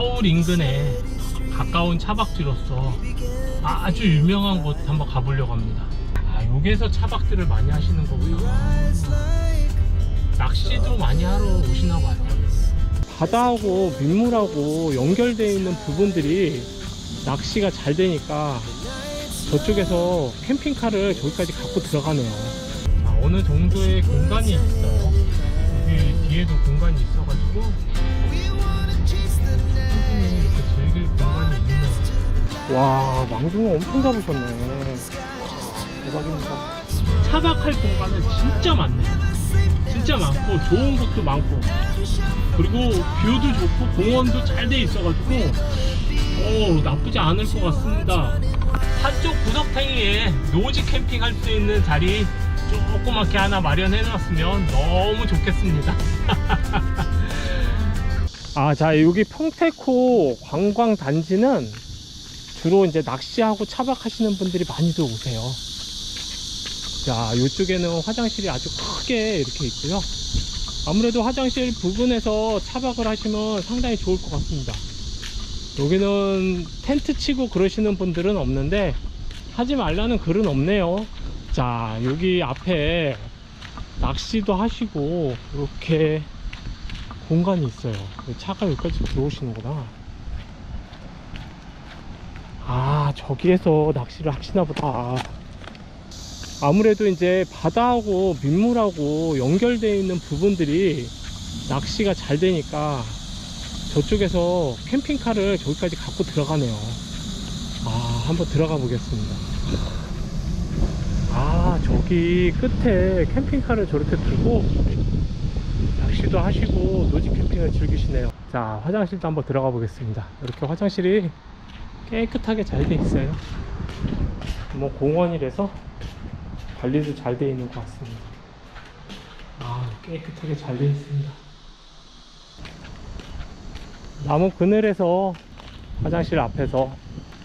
서울 인근에 가까운 차박지로서 아주 유명한 곳 한번 가보려고 합니다. 아, 여기에서 차박들을 많이 하시는 거구나. 낚시도 많이 하러 오시나 봐요. 바다하고 민물하고 연결되어 있는 부분들이 낚시가 잘 되니까 저쪽에서 캠핑카를 저기까지 갖고 들어가네요. 자, 어느 정도의 공간이 있어요. 여기 뒤에도 공간이 있어가지고 와, 망둥어 엄청 잡으셨네. 대박입니다. 차박할 공간은 진짜 많네요. 진짜 많고 좋은 곳도 많고 그리고 뷰도 좋고 공원도 잘 돼 있어가지고 오 나쁘지 않을 것 같습니다. 한쪽 구석탱이에 노지 캠핑 할 수 있는 자리 조그맣게 하나 마련해 놨으면 너무 좋겠습니다. 아, 자, 여기 평택호 관광 단지는 주로 이제 낚시하고 차박하시는 분들이 많이들 오세요. 자, 이쪽에는 화장실이 아주 크게 이렇게 있고요. 아무래도 화장실 부분에서 차박을 하시면 상당히 좋을 것 같습니다. 여기는 텐트 치고 그러시는 분들은 없는데 하지 말라는 글은 없네요. 자, 여기 앞에 낚시도 하시고 이렇게 공간이 있어요. 차가 여기까지 들어오시는구나. 아, 저기에서 낚시를 하시나 보다. 아무래도 이제 바다하고 민물하고 연결되어 있는 부분들이 낚시가 잘 되니까 저쪽에서 캠핑카를 저기까지 갖고 들어가네요. 아, 한번 들어가 보겠습니다. 아, 저기 끝에 캠핑카를 저렇게 들고 낚시도 하시고 노지 캠핑을 즐기시네요. 자, 화장실도 한번 들어가 보겠습니다. 이렇게 화장실이 깨끗하게 잘 돼 있어요. 뭐 공원이라서 관리도 잘 돼 있는 것 같습니다. 아, 깨끗하게 잘 돼 있습니다. 나무 그늘에서 화장실 앞에서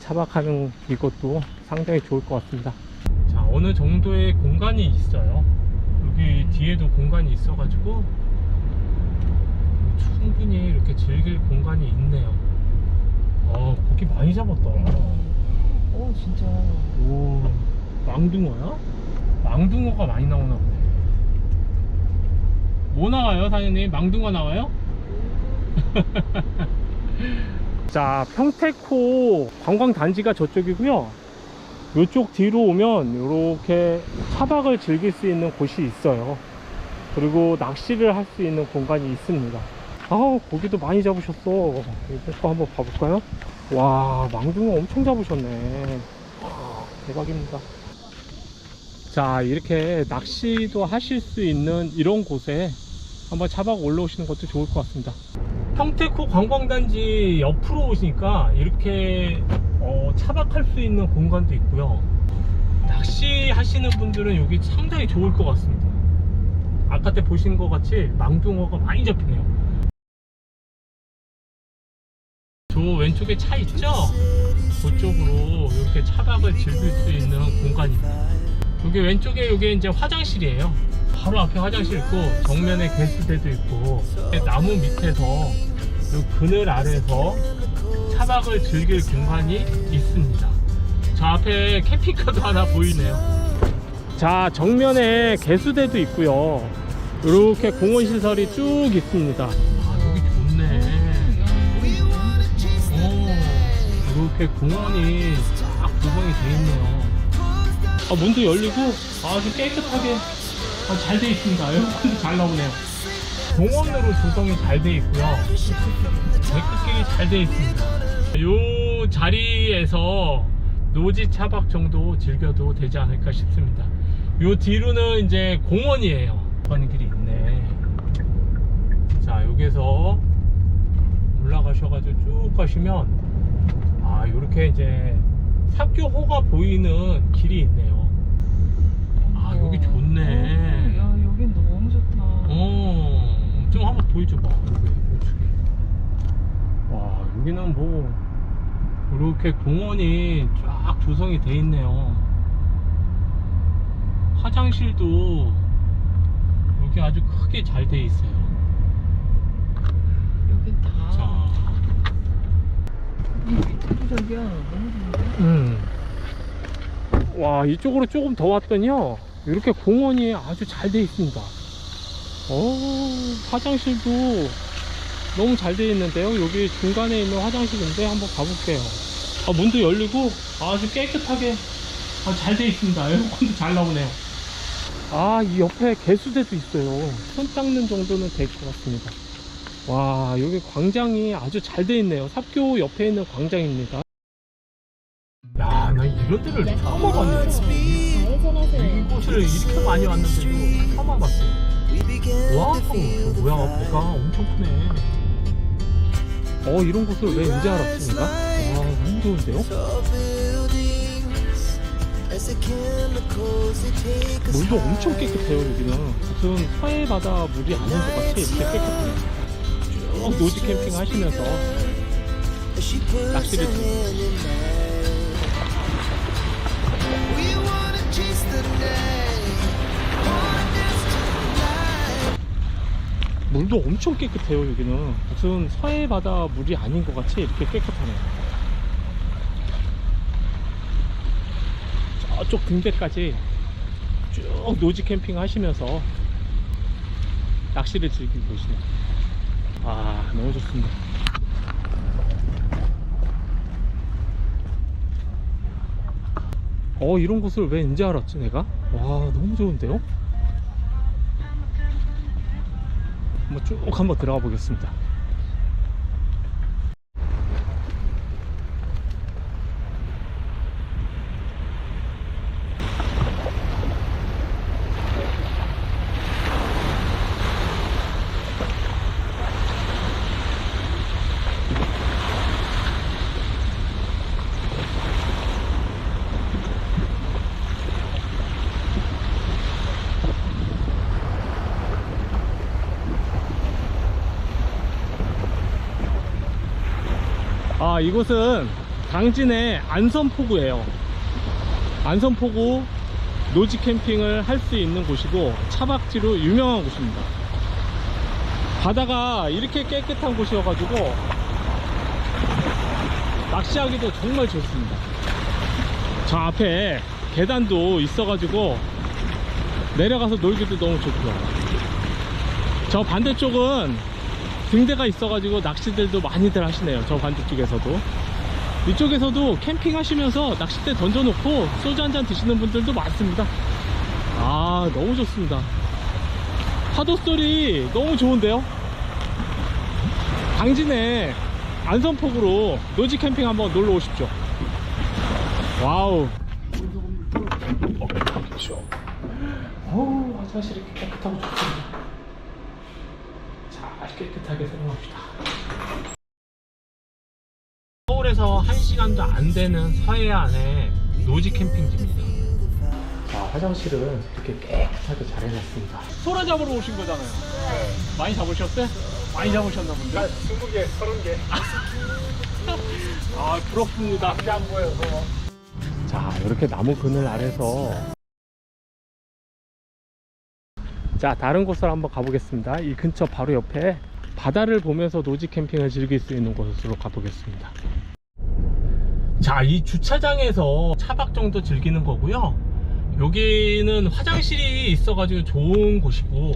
차박하는 이것도 상당히 좋을 것 같습니다. 자, 어느 정도의 공간이 있어요. 여기 뒤에도 공간이 있어 가지고 충분히 이렇게 즐길 공간이 있네요. 아, 고기 많이 잡았다. 오 진짜 오, 망둥어야? 망둥어가 많이 나오나 보네. 뭐 나와요, 사장님? 망둥어 나와요? 자, 평택호 관광단지가 저쪽이고요. 이쪽 뒤로 오면 이렇게 차박을 즐길 수 있는 곳이 있어요. 그리고 낚시를 할 수 있는 공간이 있습니다. 아, 고기도 많이 잡으셨어. 이거 거 한번 봐볼까요? 와, 망둥어 엄청 잡으셨네. 와, 대박입니다. 자, 이렇게 낚시도 하실 수 있는 이런 곳에 한번 차박 올라오시는 것도 좋을 것 같습니다. 평택호 관광단지 옆으로 오시니까 이렇게 어, 차박할 수 있는 공간도 있고요. 낚시 하시는 분들은 여기 상당히 좋을 것 같습니다. 아까 때 보신 것 같이 망둥어가 많이 잡히네요. 저 왼쪽에 차 있죠? 그쪽으로 이렇게 차박을 즐길 수 있는 공간입니다. 여기 왼쪽에 여기 이제 화장실이에요. 바로 앞에 화장실 있고 정면에 개수대도 있고 나무 밑에서 요 그늘 아래서 차박을 즐길 공간이 있습니다. 저 앞에 캠핑카도 하나 보이네요. 자 정면에 개수대도 있고요. 이렇게 공원 시설이 쭉 있습니다. 오, 이렇게 공원이 딱 구성이 돼 있네요. 아, 문도 열리고 아주 깨끗하게 아, 잘 돼 있습니다. 에어컨도 잘 나오네요. 공원으로 조성이 잘 돼 있고요. 데크길이 잘돼 있습니다. 이 자리에서 노지 차박 정도 즐겨도 되지 않을까 싶습니다. 요 뒤로는 이제 공원이에요. 가는 길이 있네. 자, 여기서 올라가셔가지고 쭉 가시면 아, 요렇게 이제 사교호가 보이는 길이 있네요. 아, 여기 좋네. 야 여긴 너무 좋다 어, 좀 한번 보여줘봐. 여기 우측에. 와, 여기는 뭐 이렇게 공원이 쫙 조성이 돼 있네요. 화장실도 여기 아주 크게 잘 돼 있어요. 여긴 다 자, 이 저기야 너무 좋은데? 음. 와 이쪽으로 조금 더 왔더니요. 이렇게 공원이 아주 잘 돼 있습니다. 어 화장실도 너무 잘 돼 있는데요. 여기 중간에 있는 화장실인데 한번 가볼게요. 아, 문도 열리고 아주 깨끗하게 아, 잘 돼 있습니다. 에어컨도 잘 나오네요. 아 이 옆에 개수대도 있어요. 손 닦는 정도는 될 것 같습니다. 와 여기 광장이 아주 잘 돼 있네요. 삽교 옆에 있는 광장입니다 이런 데를 처음 와봤네. 이곳을 이렇게 많이 왔는데도 처음 와봤어. 와, 저 뭐야, 배가 엄청 크네. 어, 이런 곳을 왜 이제 내가? 와, 너무 좋은데요? 물도 엄청 깨끗해요, 여기는. 무슨 서해 바다 물이 아닌 것 같이 이렇게 깨끗해요. 쭉 노지 캠핑 하시면서 낚시를 즐기고. 물도 엄청 깨끗해요 여기는. 무슨 서해 바다 물이 아닌 것 같이 이렇게 깨끗하네요. 저쪽 등대까지 쭉 노지 캠핑 하시면서 낚시를 즐기고 계시네요. 아 너무 좋습니다. 어 이런 곳을 왜 이제 알았지 내가? 와 너무 좋은데요 한번 쭉 한번 들어가 보겠습니다. 아 이곳은 당진의 안선포구예요. 안선포구 노지 캠핑을 할 수 있는 곳이고 차박지로 유명한 곳입니다. 바다가 이렇게 깨끗한 곳이어가지고 낚시하기도 정말 좋습니다. 저 앞에 계단도 있어가지고 내려가서 놀기도 너무 좋고요. 저 반대쪽은 등대가 있어가지고 낚시들도 많이들 하시네요 저 반대쪽에서도. 이쪽에서도 캠핑 하시면서 낚싯대 던져놓고 소주 한 잔 드시는 분들도 많습니다. 아 너무 좋습니다. 파도 소리 너무 좋은데요? 당진에 안선폭으로 노지 캠핑 한번 놀러 오십시오. 와우. 어, 그렇죠. 어우 화장실이 깨끗하고 좋습니다. 잘 깨끗하게 사용합시다. 서울에서 1시간도 안 되는 서해안의 노지 캠핑지입니다. 자, 화장실은 이렇게 깨끗하게 잘 해놨습니다. 소라 잡으러 오신 거잖아요. 많이 잡으셨어요? 많이 잡으셨나 본데? 20개, 30개. 아, 부럽습니다. 안 보여서. 자, 이렇게 나무 그늘 아래서 자 다른 곳으로 한번 가보겠습니다. 이 근처 바로 옆에 바다를 보면서 노지 캠핑을 즐길 수 있는 곳으로 가보겠습니다. 자 이 주차장에서 차박 정도 즐기는 거고요. 여기는 화장실이 있어 가지고 좋은 곳이고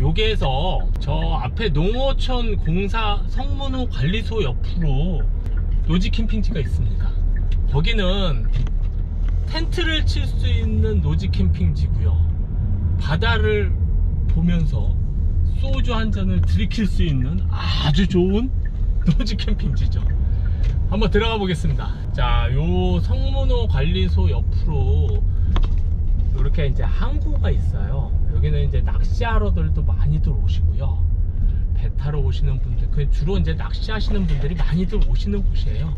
여기에서 저 앞에 농어촌 공사 성문호 관리소 옆으로 노지 캠핑지가 있습니다. 거기는 텐트를 칠 수 있는 노지 캠핑지고요. 바다를 보면서 소주 한 잔을 들이킬 수 있는 아주 좋은 노지 캠핑지죠. 한번 들어가 보겠습니다. 자, 요 성문호 관리소 옆으로 이렇게 이제 항구가 있어요. 여기는 이제 낚시하러들도 많이들 오시고요. 배 타러 오시는 분들, 그 주로 이제 낚시하시는 분들이 많이들 오시는 곳이에요.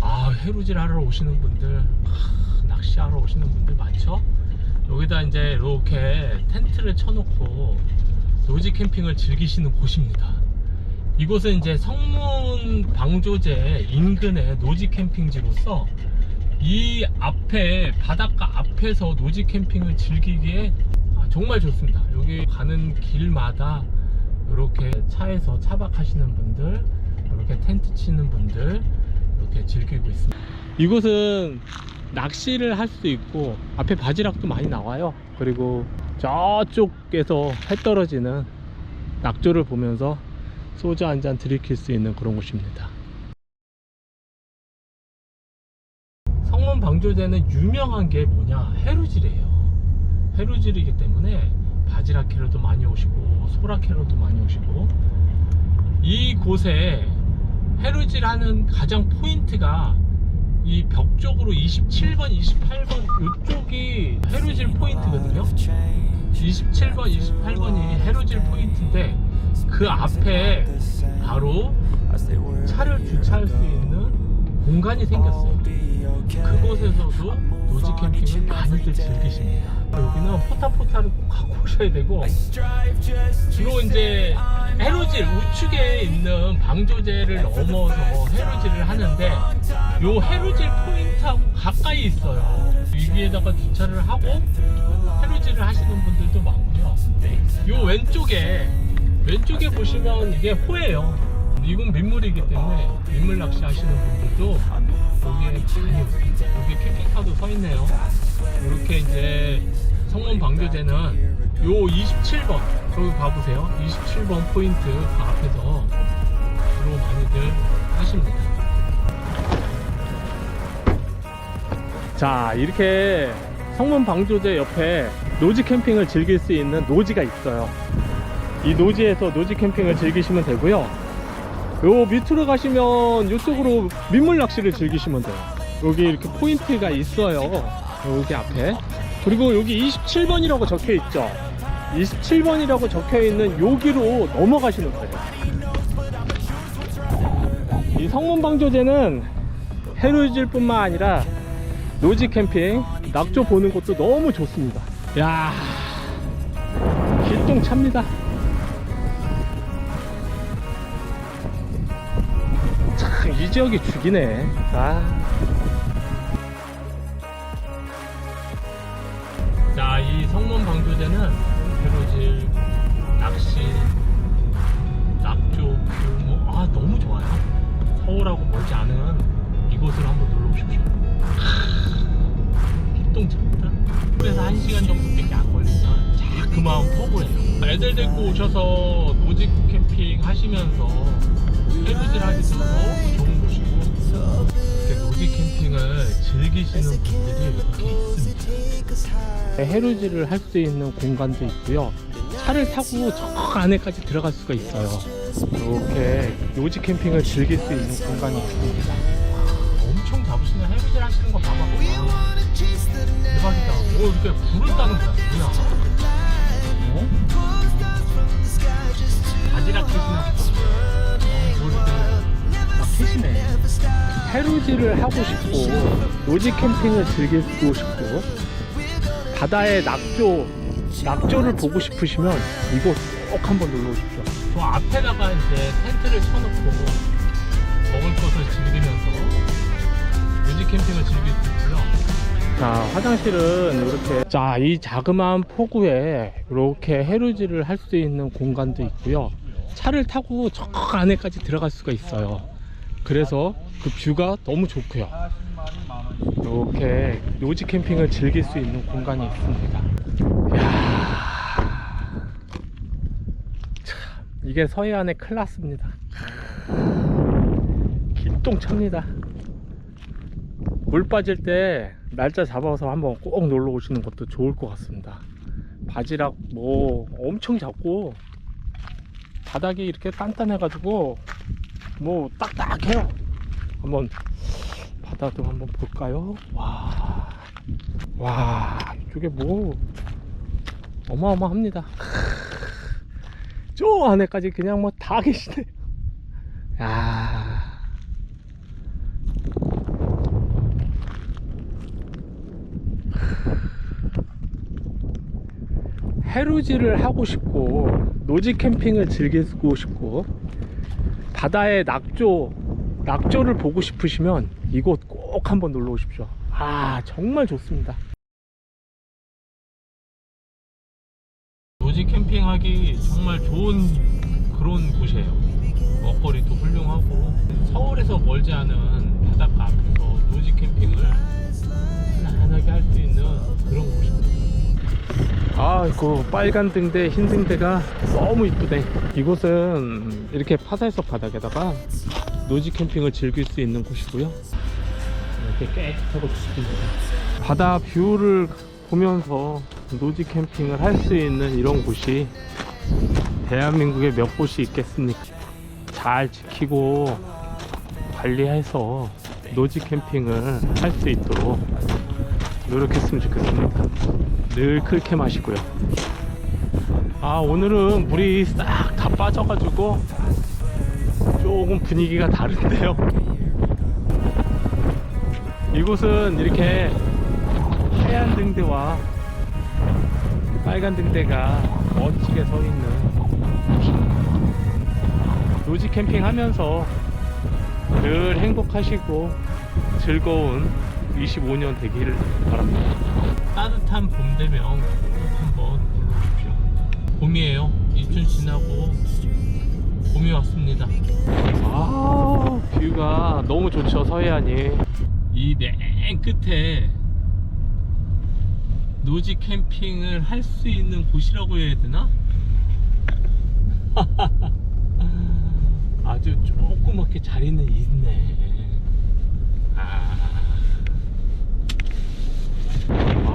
아, 해루질 하러 오시는 분들, 아, 낚시하러 오시는 분들 많죠? 여기다 이제 이렇게 텐트를 쳐놓고 노지 캠핑을 즐기시는 곳입니다. 이곳은 이제 성문 방조제 인근의 노지 캠핑지로서 이 앞에 바닷가 앞에서 노지 캠핑을 즐기기에 아, 정말 좋습니다. 여기 가는 길마다 이렇게 차에서 차박하시는 분들, 이렇게 텐트 치는 분들, 이렇게 즐기고 있습니다. 이곳은 낚시를 할 수도 있고 앞에 바지락도 많이 나와요. 그리고 저쪽에서 해 떨어지는 낙조를 보면서 소주 한 잔 들이킬 수 있는 그런 곳입니다. 성문 방조제는 유명한 게 뭐냐 해루질이에요. 해루질이기 때문에 바지락 캐러도 많이 오시고 소라 캐러도 많이 오시고 이 곳에 해루질 하는 가장 포인트가 이 벽 쪽으로 27번, 28번 이쪽이 해루질 포인트거든요. 27번, 28번이 해루질 포인트인데 그 앞에 바로 차를 주차할 수 있는 공간이 생겼어요. 그곳에서도 노지 캠핑을 많이들 즐기십니다. 여기는 포타포타를 꼭 갖고 오셔야 되고 주로 이제 해루질 우측에 있는 방조제를 넘어서 해루질을 하는데 요 해루질 포인트하고 가까이 있어요. 여기에다가 주차를 하고 해루질을 하시는 분들도 많고요. 요 왼쪽에 왼쪽에 보시면 이게 호예요. 이건 민물이기 때문에 민물 낚시 하시는 분들도 여기에 많이 오세요. 여기 캠핑카도 서 있네요. 이렇게 이제 성문 방조제는 요 27번 저기 가보세요. 27번 포인트 그 앞에서 주로 많이들 하십니다. 자 이렇게 성문 방조제 옆에 노지 캠핑을 즐길 수 있는 노지가 있어요. 이 노지에서 노지 캠핑을 즐기시면 되고요. 요 밑으로 가시면 이쪽으로 민물 낚시를 즐기시면 돼요. 여기 이렇게 포인트가 있어요. 여기 앞에. 그리고 여기 27번이라고 적혀 있죠. 27번이라고 적혀 있는 여기로 넘어가시면 돼요. 이 성문방조제는 해루질 뿐만 아니라 노지 캠핑, 낙조 보는 것도 너무 좋습니다. 야, 길동 찹니다. 참 이 지역이 죽이네. 아. 40분에서 1시간 정도밖에 안 걸리면 자 그만 포고해요. 애들 데리고 오셔서 노지 캠핑 하시면서 해부질 하기 너무 좋은 곳이고 노지 캠핑을 즐기시는 분들이 이렇게 있습니다. 네, 해루질을 할수 있는 공간도 있고요. 차를 타고 저 안에까지 들어갈 수가 있어요. 이렇게 노지 캠핑을 즐길 수 있는 공간이 있습니다. 엄청 잡으시는 해루질 하시는 거 봐봐 대박이다. 오, 이렇게 불을 따는 거야. 뭐야? 어? 바지락 거. 어, 캐시네. 하고 싶고, 노지 캠핑을 즐기고 싶고, 바다의 낙조, 낙조를 보고 싶으시면 이곳 꼭 한번 놀러 오십시오. 저 앞에다가 이제 텐트를 쳐놓고 먹을 것을 즐기면서 뮤직 캠핑을 즐길 수. 자, 화장실은 이렇게 자, 이 자그마한 포구에 이렇게 해루질을 할 수 있는 공간도 있고요. 차를 타고 저 안에까지 들어갈 수가 있어요. 그래서 그 뷰가 너무 좋고요. 이렇게 노지 캠핑을 즐길 수 있는 공간이 있습니다. 이야, 참 이게 서해안의 클라스입니다. 기똥찹니다. 물 빠질 때 날짜 잡아서 한번 꼭 놀러 오시는 것도 좋을 것 같습니다. 바지락 뭐 엄청 작고 바닥이 이렇게 단단해 가지고 뭐 딱딱해요. 한번 바다도 한번 볼까요? 와, 와 이쪽에 뭐 어마어마합니다. 저 안에까지 그냥 뭐 다 계시네. 야. 해루질을 하고 싶고 노지 캠핑을 즐기고 싶고 바다의 낙조 낙조를 보고 싶으시면 이곳 꼭 한번 놀러 오십시오. 아 정말 좋습니다. 노지 캠핑하기 정말 좋은 그런 곳이에요. 먹거리도 훌륭하고 서울에서 멀지 않은 바닷가 앞에서 노지 캠핑을 편안하게 할 수 있는 그런 곳입니다. 아, 그 빨간 등대, 흰 등대가 너무 이쁘네. 이곳은 이렇게 파살석 바닥에다가 노지 캠핑을 즐길 수 있는 곳이고요. 이렇게 깨끗하고 좋습니다. 바다 뷰를 보면서 노지 캠핑을 할 수 있는 이런 곳이 대한민국에 몇 곳이 있겠습니까? 잘 지키고 관리해서 노지 캠핑을 할 수 있도록 노력했으면 좋겠습니다. 늘 그렇게 마시고요. 아 오늘은 물이 싹 다 빠져가지고 조금 분위기가 다른데요. 이곳은 이렇게 하얀 등대와 빨간 등대가 멋지게 서 있는 노지 캠핑 하면서 늘 행복하시고 즐거운 25년 되기를 바랍니다. 따뜻한 봄 되면 꼭 한번 놀러오십시오. 봄이에요. 입춘 지나고 봄이 왔습니다. 아 뷰가 너무 좋죠 서해안이 이 맨 끝에 노지 캠핑을 할 수 있는 곳이라고 해야 되나? 아주 조그맣게 자리는 있네. 아,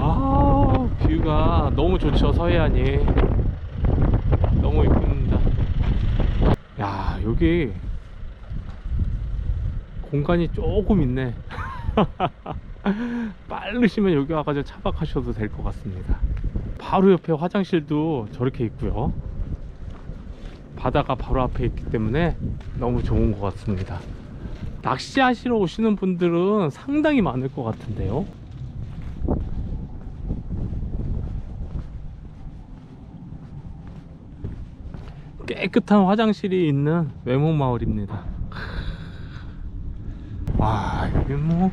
아 뷰가 너무 좋죠 서해안이. 너무 이쁩니다. 야 여기 공간이 조금 있네. 빠르시면 여기 와가지고 차박하셔도 될 것 같습니다. 바로 옆에 화장실도 저렇게 있고요. 바다가 바로 앞에 있기 때문에 너무 좋은 것 같습니다. 낚시하시러 오시는 분들은 상당히 많을 것 같은데요 깨끗한 화장실이 있는 외목 마을입니다. 와 여기 뭐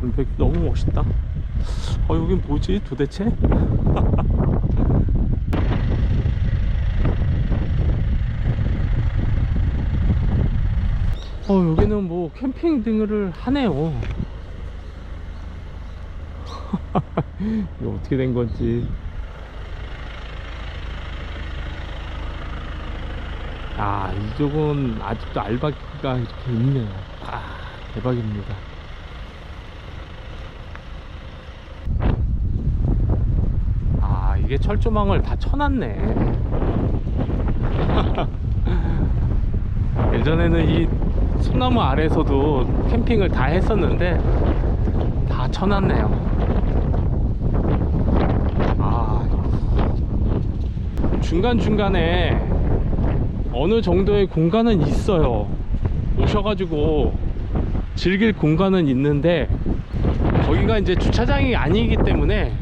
담백 너무 멋있다. 어 여긴 뭐지 도대체? 어 여기는 뭐 캠핑 등을 하네요. 이거 어떻게 된 건지. 아 이쪽은 아직도 알바기가 이렇게 있네요. 아 대박입니다. 아 이게 철조망을 다 쳐놨네. 예전에는 이 소나무 아래에서도 캠핑을 다 했었는데 다 쳐놨네요. 아 중간중간에 어느 정도의 공간은 있어요. 오셔가지고 즐길 공간은 있는데 거기가 이제 주차장이 아니기 때문에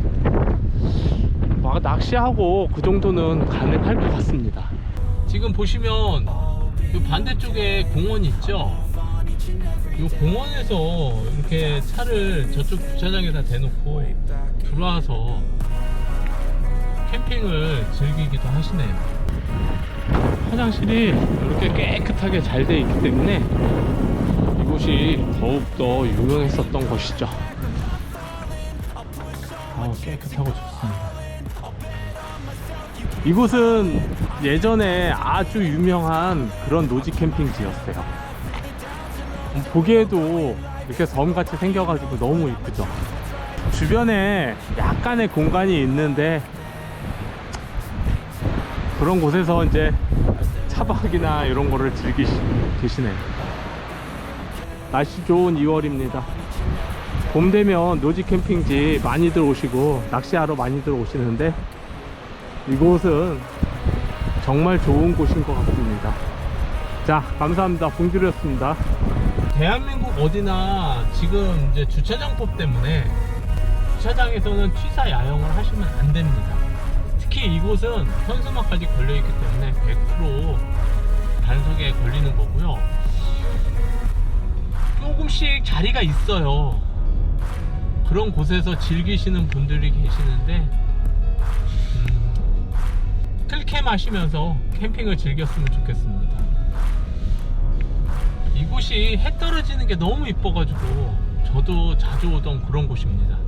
막 낚시하고 그 정도는 가능할 것 같습니다. 지금 보시면 이 반대쪽에 공원 있죠? 이 공원에서 이렇게 차를 저쪽 주차장에다 대놓고 들어와서 캠핑을 즐기기도 하시네요. 화장실이 이렇게 깨끗하게 잘 되어 있기 때문에 이곳이 더욱더 유명했었던 곳이죠. 아, 깨끗하고 좋습니다. 이곳은 예전에 아주 유명한 그런 노지 캠핑지였어요. 보기에도 이렇게 섬같이 생겨가지고 너무 이쁘죠. 주변에 약간의 공간이 있는데 그런 곳에서 이제 차박이나 이런 거를 즐기시, 계시네요. 날씨 좋은 2월입니다. 봄 되면 노지 캠핑지 많이들 오시고 낚시하러 많이들 오시는데 이곳은 정말 좋은 곳인 것 같습니다. 자, 감사합니다. 봉주리였습니다. 대한민국 어디나 지금 이제 주차장법 때문에 주차장에서는 취사 야영을 하시면 안 됩니다. 특히 이곳은 현수막까지 걸려 있기 때문에 100% 단속에 걸리는 거고요. 조금씩 자리가 있어요. 그런 곳에서 즐기시는 분들이 계시는데 음, 클캠 하시면서 캠핑을 즐겼으면 좋겠습니다. 이곳이 해 떨어지는 게 너무 이뻐가지고 저도 자주 오던 그런 곳입니다.